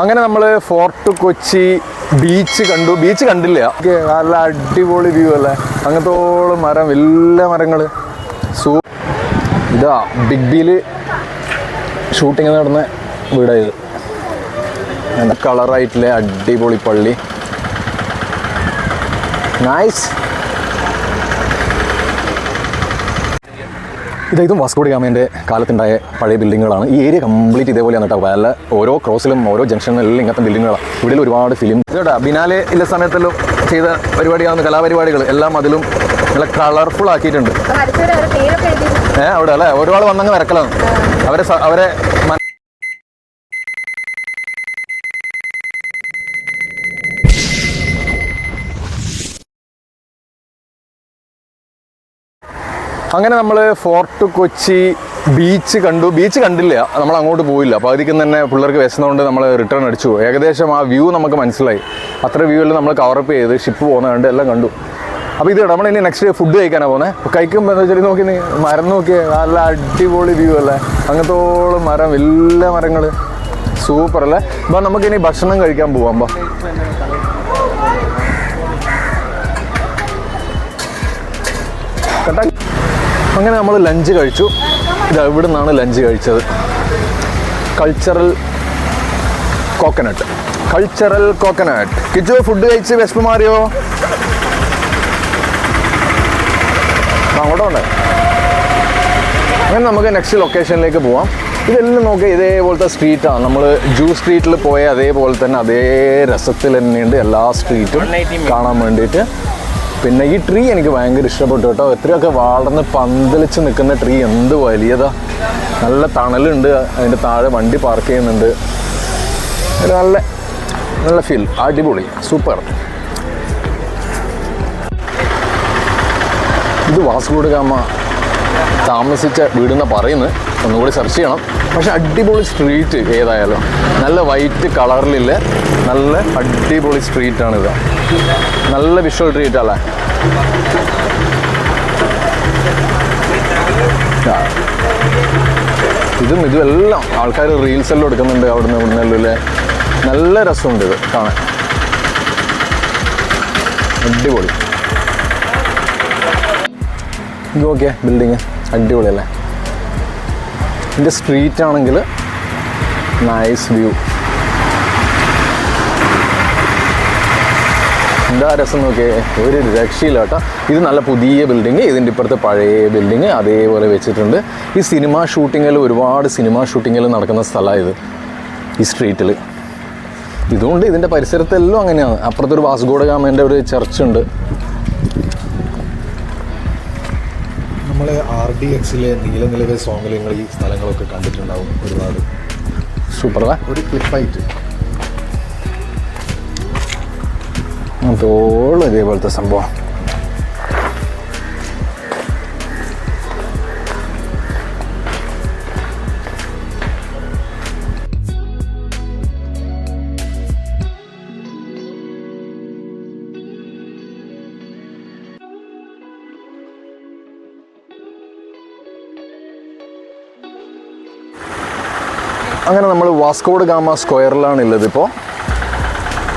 അങ്ങനെ നമ്മൾ fort Kochi beach കണ്ടു. ബീച്ച് കണ്ടില്ല. നല്ല അടിപൊളി വ്യൂ അല്ലേ? അങ്ങനത്തോളം മരം എല്ലാ മരങ്ങൾ സൂ ഇതാ ബിഗ് ബിയിൽ ഷൂട്ടിങ് നടന്ന വീടായത്. നല്ല കളറായിട്ടുള്ള അടിപൊളി പള്ളി. നൈസ് ഇത് ഇതും വാസ്കോഡി ഗാമേന്റെ കാലത്തുണ്ടായ പഴയ ബിൽഡിങ്ങുകളാണ്. ഈ ഏരിയ കംപ്ലീറ്റ് ഇതേപോലെയാണ് കേട്ടോ. പല ഓരോ ക്രോസിലും ഓരോ ജംഗ്ഷനിലും ഇങ്ങനത്തെ ബിൽഡിങ്ങുകളാണ് ഇവിടെ ഒരുപാട് ഫിലിം കേട്ടോ ബിനാലെ ഇല്ല സമയത്തെല്ലാം ചെയ്ത പരിപാടിയാണ് കലാപരിപാടികൾ എല്ലാം അതിലും നല്ല കളർഫുൾ ആക്കിയിട്ടുണ്ട്. ഏഹ് അവിടെ അല്ലേ ഒരുപാട് വന്നങ്ങ് വരക്കലാണ്. അവരെ അവരെ അങ്ങനെ നമ്മൾ ഫോർട്ട് കൊച്ചി ബീച്ച് കണ്ടു. ബീച്ച് കണ്ടില്ല. നമ്മൾ അങ്ങോട്ട് പോയില്ല. പകുതിക്ക് തന്നെ പിള്ളേർക്ക് വിശന്നുകൊണ്ട് നമ്മൾ റിട്ടേൺ അടിച്ചു ഏകദേശം ആ വ്യൂ നമുക്ക് മനസ്സിലായി. അത്ര വ്യൂ എല്ലാം നമ്മൾ കവറപ്പ് ചെയ്ത് ഷിപ്പ് പോകുന്ന കണ്ട് എല്ലാം കണ്ടു. അപ്പോൾ ഇത് നമ്മൾ ഇനി നെക്സ്റ്റ് ഡേ ഫുഡ് കഴിക്കാനാണ് പോകുന്നത് കഴിക്കുമ്പോൾ എന്താ വെച്ചാൽ നോക്കി മരം നോക്കിയേ. നല്ല അടിപൊളി വ്യൂ അല്ലേ? അങ്ങനത്തോളം മരം എല്ലാ മരങ്ങൾ സൂപ്പർ അല്ലേ? അപ്പോൾ നമുക്കിനി ഭക്ഷണം കഴിക്കാൻ പോവാം. ബാ അങ്ങനെ നമ്മൾ ലഞ്ച് കഴിച്ചു. ഇത് എവിടെ നിന്നാണ് ലഞ്ച് കഴിച്ചത്. Cultural coconut cultural coconut Kichu food കഴിച്ച് വിശപ്പ് മാറിയോ? അങ്ങോട്ട് ഉണ്ട്. അങ്ങനെ നമുക്ക് നെക്സ്റ്റ് ലൊക്കേഷനിലേക്ക് പോവാം. ഇതെല്ലാം നോക്കി ഇതേപോലത്തെ സ്ട്രീറ്റാണ് നമ്മൾ ജൂ സ്ട്രീറ്റിൽ പോയ അതേപോലെ തന്നെ അതേ രസത്തിൽ തന്നെയുണ്ട് എല്ലാ സ്ട്രീറ്റും കാണാൻ വേണ്ടിയിട്ട്. പിന്നെ ഈ ട്രീ എനിക്ക് ഭയങ്കര ഇഷ്ടപ്പെട്ടു കേട്ടോ. എത്രയൊക്കെ വളർന്ന് പന്തലിച്ച് നിൽക്കുന്ന ട്രീ എന്ത് വലിയതാ. നല്ല തണലുണ്ട് അതിന്റെ താഴെ വണ്ടി പാർക്ക് ചെയ്യുന്നുണ്ട്. നല്ല നല്ല ഫീൽ അടിപൊളി സൂപ്പർ ഇത് വാസ്കോഡ് താമസിച്ച വീടെന്ന് പറയുന്നത്. ഒന്നുകൂടി സെർച്ച് ചെയ്യണം. പക്ഷെ അടിപൊളി സ്ട്രീറ്റ് ഏതായാലും. നല്ല വൈറ്റ് കളറിലില്ല നല്ല അടിപൊളി സ്ട്രീറ്റാണിത് നല്ല വിഷ്വൽ ട്രീറ്റ് അല്ലേ. ഇതും എല്ലാം ആൾക്കാർ റീൽസ് എല്ലാം എടുക്കുന്നുണ്ട് അവിടുന്ന് ഇവിടുന്നെല്ലാം നല്ല രസമുണ്ട് ഇത് കാണാൻ. അടിപൊളി. ഇത് ഓക്കെ ബിൽഡിങ് അടിപൊളിയല്ലേ? ഇതിന്റെ സ്ട്രീറ്റ് ആണെങ്കിൽ നൈസ് വ്യൂ എന്താ രസം നോക്കിയേ? ഒരു രക്ഷയില്ല കേട്ടോ. ഇത് നല്ല പുതിയ ബിൽഡിങ് ഇതിന്റെ ഇപ്പുറത്തെ പഴയ ബിൽഡിങ് അതേപോലെ വെച്ചിട്ടുണ്ട്. ഈ സിനിമ ഷൂട്ടിങ്ങിൽ ഒരുപാട് സിനിമ ഷൂട്ടിങ്ങിൽ നടക്കുന്ന സ്ഥലമാണ് ഇത് ഈ സ്ട്രീറ്റിൽ ഇതുകൊണ്ട് ഇതിന്റെ പരിസരത്തെല്ലാം അങ്ങനെയാണ്. അപ്പുറത്തൊരു വാസ്ഗോഡ് ഗാമേന്റെ ഒരു ചർച്ച് നമ്മൾ ആർ ഡി എക്സിലെ നീലനിലവേ സോങ്ങിൽ നിങ്ങൾ ഈ സ്ഥലങ്ങളൊക്കെ കണ്ടിട്ടുണ്ടാവും ഒരുപാട്. സൂപ്പർ ഒരു ക്ലിപ്പായിട്ട് തോളം ഇതേപോലത്തെ സംഭവം. അങ്ങനെ നമ്മൾ വാസ്കോഡ് ഗാമ സ്ക്വയറിലാണ് ഉള്ളത് ഇപ്പോൾ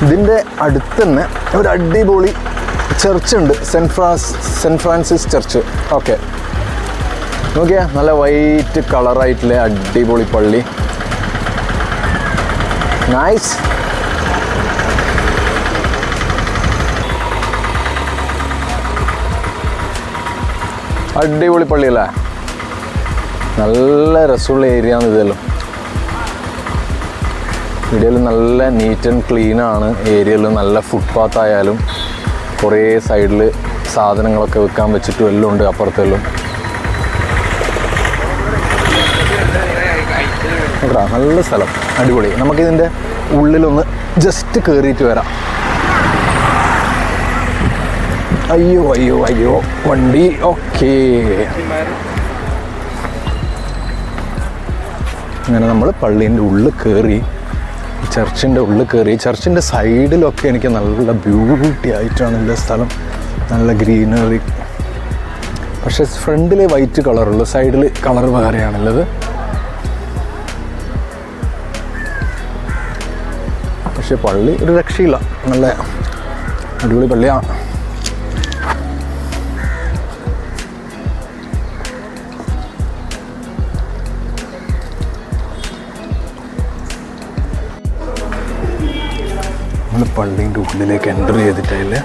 ഇതിന്റെ അടുത്ത് തന്നെ ഒരു അടിപൊളി ചർച്ച് ഉണ്ട്. Saint Francis Saint Francis church okay നോക്കിയാ നല്ല വൈറ്റ് കളറായിട്ടുള്ള അടിപൊളി പള്ളി. നൈസ് അടിപൊളി പള്ളിയല്ലേ നല്ല രസമുള്ള ഏരിയ ആണ് ഇതെല്ലാം. ഇവിടെയെല്ലാം നല്ല നീറ്റ് ആൻഡ് ക്ലീൻ ആണ്. ഏരിയയിൽ നല്ല ഫുട്പാത്ത് ആയാലും കുറേ സൈഡിൽ സാധനങ്ങളൊക്കെ വെക്കാൻ വെച്ചിട്ടും എല്ലാം ഉണ്ട് അപ്പുറത്തെല്ലാം. നല്ല സ്ഥലം. അടിപൊളി. നമുക്കിതിന്റെ ഉള്ളിലൊന്ന് ജസ്റ്റ് കയറിയിട്ട് വരാം. അയ്യോ അയ്യോ അയ്യോ. വണ്ടി. ഓക്കേ. അങ്ങനെ നമ്മൾ പള്ളീന്റെ ഉള്ളിൽ കയറി ചർച്ചിന്റെ ഉള്ളിൽ കയറി. ചർച്ചിന്റെ സൈഡിലൊക്കെ എനിക്ക് നല്ല ബ്യൂട്ടി ആയിട്ടാണ് എന്റെ സ്ഥലം. നല്ല ഗ്രീനറി. പക്ഷേ ഫ്രണ്ടിൽ വൈറ്റ് കളറുള്ളൂ സൈഡിൽ കളർ വേറെയാണുള്ളത്. പക്ഷേ പള്ളി ഒരു രക്ഷയില്ല. നല്ല അടിപൊളി പള്ളിയാണ് പള്ളീന്റെ ഉള്ളിലേക്ക് എന്റർ ചെയ്തിട്ടില്ല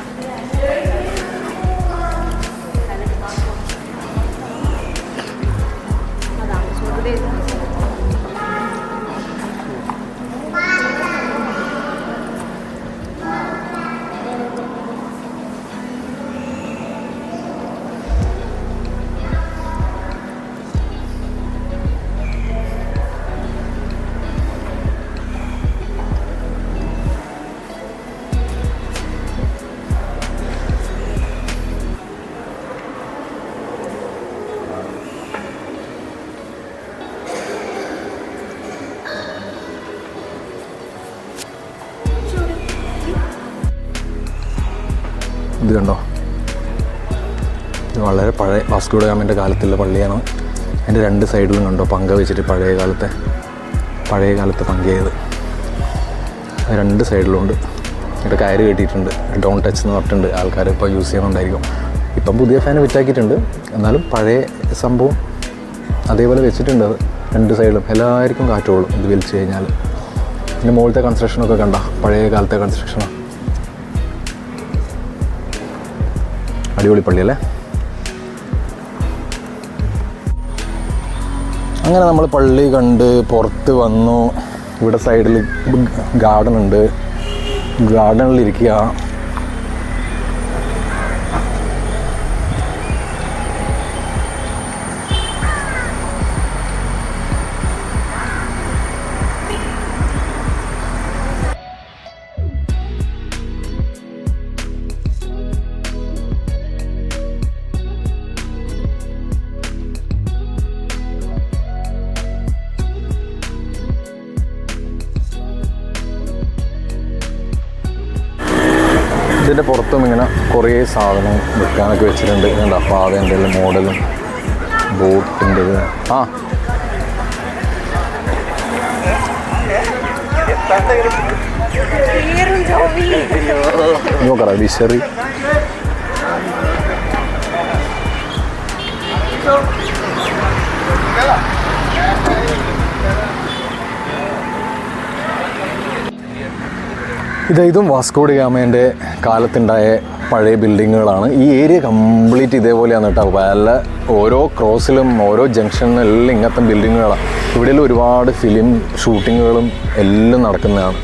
ഇത് കണ്ടോ? ഇത് വളരെ പഴയ വാസ്കോഡ ഗാമിന്റെ കാലത്തുള്ള പള്ളിയാണ്. അതിന്റെ രണ്ട് സൈഡിലും കണ്ടോ പങ്ക വെച്ചിട്ട് പഴയ കാലത്തെ പഴയ കാലത്തെ പങ്ക ചെയ്ത് അത് രണ്ട് സൈഡിലുണ്ട്. ഇവിടെ കയറ് കെട്ടിയിട്ടുണ്ട്. ഡോൺ ടച്ച് എന്ന് പറഞ്ഞിട്ടുണ്ട്. ആൾക്കാർ ഇപ്പോൾ യൂസ് ചെയ്യുന്നുണ്ടായിരിക്കും ഇപ്പം പുതിയ ഫാൻ വിറ്റാക്കിയിട്ടുണ്ട്. എന്നാലും പഴയ സംഭവം അതേപോലെ വെച്ചിട്ടുണ്ട്. രണ്ട് സൈഡിലും. എല്ലാവർക്കും കാറ്റുള്ളൂ ഇത് വലിച്ചു കഴിഞ്ഞാൽ പിന്നെ മുകളിലത്തെ കൺസ്ട്രക്ഷനൊക്കെ കണ്ട? പഴയ കാലത്തെ കൺസ്ട്രക്ഷനാണ് അടിപൊളി പള്ളിയല്ലേ അങ്ങനെ നമ്മൾ പള്ളി കണ്ട് പുറത്ത് വന്നു. ഇവിടെ സൈഡിൽ ഗാർഡൻ ഉണ്ട്. ഗാർഡനിൽ ഇതിന്റെ പുറത്തും ഇങ്ങനെ കുറേ സാധനം വിൽക്കാനൊക്കെ വെച്ചിട്ടുണ്ട്. എന്താ പാവേന്റെ മോഡലും ബോട്ടിന്റെ ആ. നോക്കറ വിശറി ഇത് ഇതും വാസ്കോഡ് ഗാമേന്റെ കാലത്തുണ്ടായ പഴയ ബിൽഡിങ്ങുകളാണ്. ഈ ഏരിയ കംപ്ലീറ്റ് ഇതേപോലെയാണ് കേട്ടോ. പല ഓരോ ക്രോസിലും ഓരോ ജംഗ്ഷനിലും എല്ലാം ഇങ്ങനത്തെ ബിൽഡിങ്ങുകളാണ്. ഇവിടെ ഒരുപാട് ഫിലിം ഷൂട്ടിങ്ങുകളും എല്ലാം നടക്കുന്നതാണ്.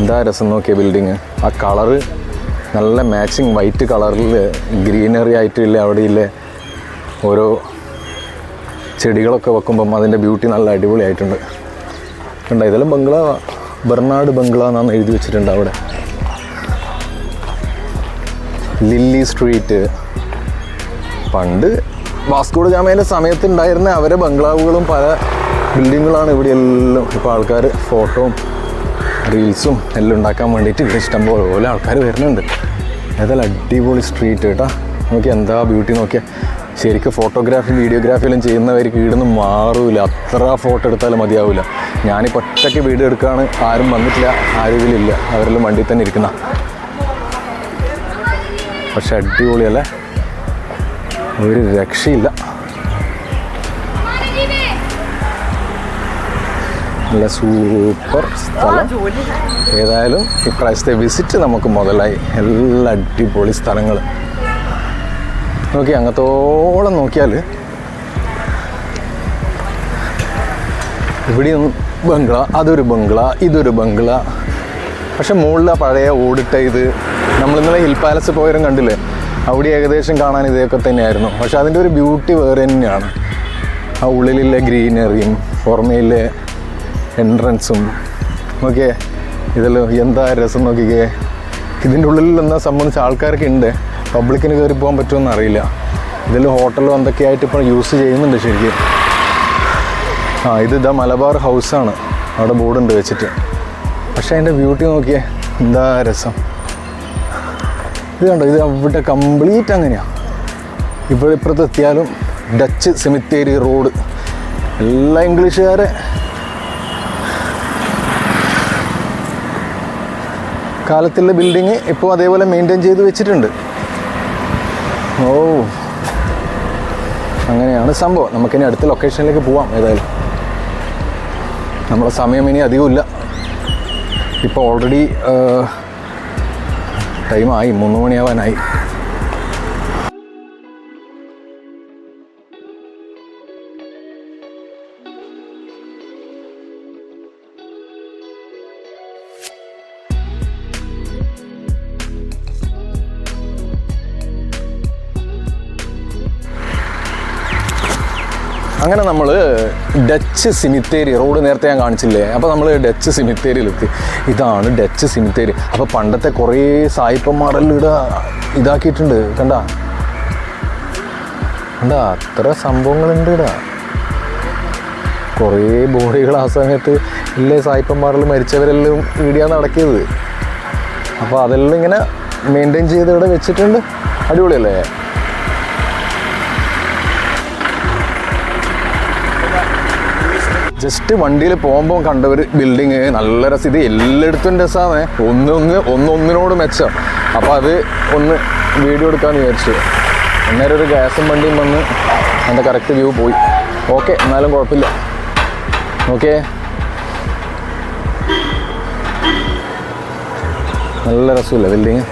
എന്താ രസം നോക്കിയ ബിൽഡിങ്? ആ കളറ് നല്ല മാച്ചിങ് വൈറ്റ് കളറിൽ ഗ്രീനറി ആയിട്ടില്ല അവിടെ ഇല്ലേ ഓരോ ചെടികളൊക്കെ വെക്കുമ്പം അതിന്റെ ബ്യൂട്ടി നല്ല അടിപൊളിയായിട്ടുണ്ട്. കണ്ട ഇതെല്ലാം ബംഗ്ലാവ്. ബെർണാഡ് ബംഗ്ല എന്നാണ് എഴുതി വെച്ചിട്ടുണ്ട് അവിടെ. Lily Street. പണ്ട് വാസ്കോഡ് ജാമേന്റെ സമയത്ത് ഉണ്ടായിരുന്ന അവരെ ബംഗ്ലാവുകളും പല ബിൽഡിങ്ങുകളാണ് ഇവിടെ എല്ലാം ഇപ്പോൾ ആൾക്കാർ ഫോട്ടോയും റീൽസും എല്ലാം ഉണ്ടാക്കാൻ വേണ്ടിയിട്ട് ഇവിടെ ഇഷ്ടംപോലെ ആൾക്കാർ വരുന്നുണ്ട്. ഏതായാലും അടിപൊളി സ്ട്രീറ്റ് കേട്ടോ. നോക്കി എന്താ ബ്യൂട്ടി നോക്കിയാൽ ശരിക്കും ഫോട്ടോഗ്രാഫി വീഡിയോഗ്രാഫി എല്ലാം ചെയ്യുന്നവർക്ക് ഇവിടുന്ന് മാറൂല. അത്ര ഫോട്ടോ എടുത്താലും മതിയാവില്ല ഞാനിപ്പോൾ ഒറ്റയ്ക്ക് വീട് എടുക്കുകയാണ് ആരും വന്നിട്ടില്ല. ആരും ഇതിലില്ല. അവരെല്ലാം വണ്ടി തന്നെ ഇരിക്കുന്ന. പക്ഷെ അടിപൊളിയല്ലേ? ഒരു രക്ഷയില്ല. നല്ല സൂപ്പർ സ്ഥലം. ഏതായാലും ഇപ്രാവശ്യത്തെ വിസിറ്റ് നമുക്ക് മുതലായി. എല്ലാ അടിപൊളി സ്ഥലങ്ങൾ നോക്കി അങ്ങത്തോളം നോക്കിയാൽ ഇവിടെയും ബംഗ്ല അതൊരു ബംഗ്ല ഇതൊരു ബംഗ്ല. പക്ഷെ മുകളിൽ പഴയ ഓടിട്ട ഇത്. നമ്മൾ ഇന്നലെ ഹിൽ പാലസ് പോയവരും കണ്ടില്ലേ? അവിടെ ഏകദേശം കാണാൻ ഇതൊക്കെ തന്നെയായിരുന്നു. പക്ഷെ അതിന്റെ ഒരു ബ്യൂട്ടി വേറെ തന്നെയാണ്. ആ ഉള്ളിലെ ഗ്രീനറിയും പുറമേലെ എൻട്രൻസും. ഓക്കെ ഇതെല്ലാം എന്താ രസം നോക്കിക്കേ. ഇതിന്റെ ഉള്ളിൽ എന്നാ സംബന്ധിച്ച് ആൾക്കാരൊക്കെ ഉണ്ട്. പബ്ലിക്കിന് കയറി പോകാൻ പറ്റുമെന്ന് അറിയില്ല ഇതിൽ ഹോട്ടലും എന്തൊക്കെയായിട്ട് ഇപ്പോൾ യൂസ് ചെയ്യുന്നുണ്ട് ശരിക്കും. ആ ഇത് ഇതാ മലബാർ ഹൗസാണ് അവിടെ ബോർഡുണ്ട് വെച്ചിട്ട്. പക്ഷേ അതിന്റെ ബ്യൂട്ടി നോക്കിയേ എന്താ രസം. ഇത് കണ്ടോ ഇത് അവിടെ കംപ്ലീറ്റ് അങ്ങനെയാണ് ഇപ്പോൾ ഇപ്പുറത്ത് എത്തിയാലും ഡച്ച് സെമിത്തേരി റോഡ് എല്ലാ ഇംഗ്ലീഷുകാരെ. കാലത്തുള്ള ബിൽഡിങ് ഇപ്പോൾ അതേപോലെ മെയിന്റെയിൻ ചെയ്ത് വെച്ചിട്ടുണ്ട്. ഓ. അങ്ങനെയാണ് സംഭവം. നമുക്കിനി അടുത്ത ലൊക്കേഷനിലേക്ക് പോവാം ഏതായാലും. നമ്മുടെ സമയം ഇനി അധികമില്ല ഇപ്പോൾ ഓൾറെഡി ടൈമായി മൂന്ന് മണിയാവാനായി. അങ്ങനെ നമ്മൾ ഡച്ച് സിമിത്തേരി റോഡ് നേരത്തെ ഞാൻ കാണിച്ചില്ലേ? അപ്പോൾ നമ്മൾ ഡച്ച് സിമിത്തേരിയിലെത്തി ഇതാണ് ഡച്ച് സിമിത്തേരി അപ്പോൾ പണ്ടത്തെ കുറേ സായിപ്പന്മാരെല്ലാം ഇവിടെ ഇതാക്കിയിട്ടുണ്ട്. കണ്ട? കണ്ട? അത്ര സംഭവങ്ങളുണ്ട് ഇട കുറേ ബോഡികൾ ആ സമയത്ത് ഇല്ലേ സായിപ്പന്മാരെല്ലാം മരിച്ചവരെല്ലാം ഇടിയാണ് നടക്കിയത്. അപ്പോൾ അതെല്ലാം ഇങ്ങനെ മെയിന്റെയിൻ ചെയ്ത് ഇവിടെ വെച്ചിട്ടുണ്ട്. അടിപൊളിയല്ലേ? ജസ്റ്റ് വണ്ടിയിൽ പോകുമ്പോൾ കണ്ട ഒരു ബിൽഡിങ് നല്ല രസം. ഇത് എല്ലായിടത്തും രസമാണ് ഒന്നൊന്ന് ഒന്നൊന്നിനോട് മെച്ചം. അപ്പോൾ അത് ഒന്ന് വീഡിയോ എടുക്കാമെന്ന് വിചാരിച്ചു. അന്നേരം ഒരു ഗ്യാസും വണ്ടിയും വന്ന് എന്റെ കറക്റ്റ് വ്യൂ പോയി. ഓക്കെ എന്നാലും കുഴപ്പമില്ല. ഓക്കെ നല്ല രസമില്ല ബിൽഡിങ്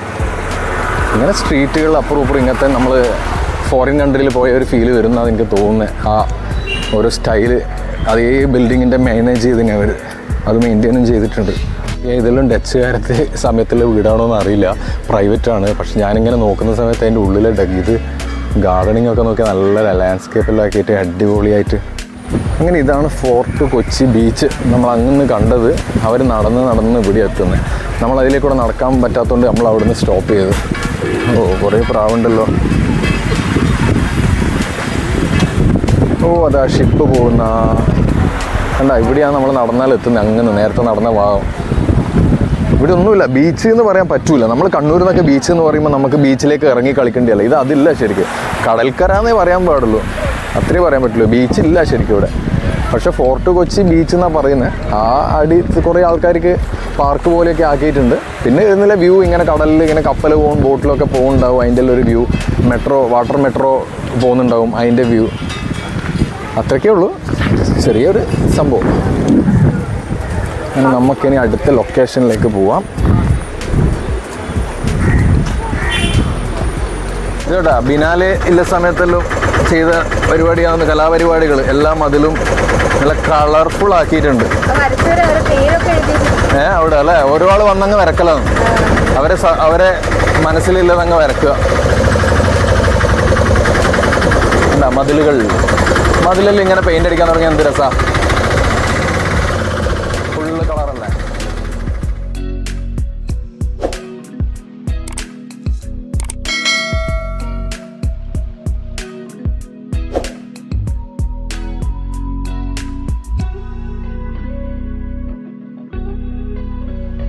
ഇങ്ങനെ സ്ട്രീറ്റുകളിൽ അപ്പുറം ഇപ്പുറം ഇങ്ങനത്തെ നമ്മൾ ഫോറിൻ കൺട്രിയിൽ പോയ ഒരു ഫീൽ വരുന്നതാണ് എനിക്ക് തോന്നുന്നത്. ആ ഒരു സ്റ്റൈൽ അതേ ബിൽഡിങ്ങിന്റെ മാനേജ് ചെയ്തിന് അവർ അത് മെയിന്റെയിനും ചെയ്തിട്ടുണ്ട്. ഏതെല്ലാം ഡച്ചുകാരത്തെ സമയത്തുള്ള വീടാണോ എന്ന് അറിയില്ല. പ്രൈവറ്റ് ആണ്. പക്ഷെ ഞാനിങ്ങനെ നോക്കുന്ന സമയത്ത് അതിന്റെ ഉള്ളിലെ ഇത് ഗാർഡനിങ് ഒക്കെ നോക്കിയാൽ നല്ല ലാൻഡ്സ്കേപ്പിലാക്കിയിട്ട് അടിപൊളിയായിട്ട്. അങ്ങനെ ഇതാണ് ഫോർട്ട് കൊച്ചി ബീച്ച് നമ്മൾ അങ്ങനെ കണ്ടത് അവർ നടന്ന് നടന്ന് ഇവിടെ എത്തുന്നത് നമ്മൾ അതിലേക്കൂടെ നടക്കാൻ പറ്റാത്തതുകൊണ്ട് നമ്മൾ അവിടുന്ന് സ്റ്റോപ്പ് ചെയ്തു. ഓ കുറേ പ്രാവുണ്ടല്ലോ. ഓ അതാ ഷിപ്പ് പോകുന്ന. കണ്ട ഇവിടെയാണ് നമ്മൾ നടന്നാൽ എത്തുന്നത് അങ്ങനെ നേരത്തെ നടന്ന ഭാഗം ഇവിടെ ഒന്നുമില്ല. ബീച്ച് എന്ന് പറയാൻ പറ്റൂല. നമ്മൾ കണ്ണൂരിൽ നിന്നൊക്കെ ബീച്ച് എന്ന് പറയുമ്പോൾ നമുക്ക് ബീച്ചിലേക്ക് ഇറങ്ങി കളിക്കേണ്ടിയല്ല. ഇത് അതില്ല ശരിക്കും. കടൽക്കരാന്നേ പറയാൻ പാടുള്ളൂ. അത്രേ പറയാൻ പറ്റുള്ളൂ. ബീച്ച് ഇല്ല ശരിക്കും ഇവിടെ. പക്ഷെ ഫോർട്ട് കൊച്ചി ബീച്ച് എന്നാണ് പറയുന്നത് ആ അടി കുറേ ആൾക്കാർക്ക് പാർക്ക് പോലെയൊക്കെ ആക്കിയിട്ടുണ്ട്. പിന്നെ ഇരുന്നില്ല വ്യൂ ഇങ്ങനെ കടലിൽ ഇങ്ങനെ കപ്പൽ പോകും ബോട്ടിലൊക്കെ പോകുന്നുണ്ടാവും അതിന്റെ ഒരു വ്യൂ മെട്രോ വാട്ടർ മെട്രോ പോകുന്നുണ്ടാവും. അതിന്റെ വ്യൂ അത്രയ്ക്കേ ഉള്ളൂ. ചെറിയൊരു സംഭവം. അങ്ങനെ നമുക്കിനി അടുത്ത ലൊക്കേഷനിലേക്ക് പോവാം. ഇതോട്ടാ ബിനാലെ ഇല്ല സമയത്തെല്ലാം ചെയ്ത പരിപാടിയാവുന്ന കലാപരിപാടികൾ എല്ലാം അതിലും നല്ല കളർഫുൾ ആക്കിയിട്ടുണ്ട്. ഏ അവിടെ അല്ലേ? ഓരോ ആൾ വന്നങ്ങ് വരക്കലാണ്. അവരെ അവരെ മനസ്സിലില്ലതങ്ങ് വരക്കുക. മതിലുകളിൽ മതിലുകൾ. മതിലെല്ലാം ഇങ്ങനെ പെയിന്റ് അടിക്കാൻ തുടങ്ങിയ എന്ത് രസാ.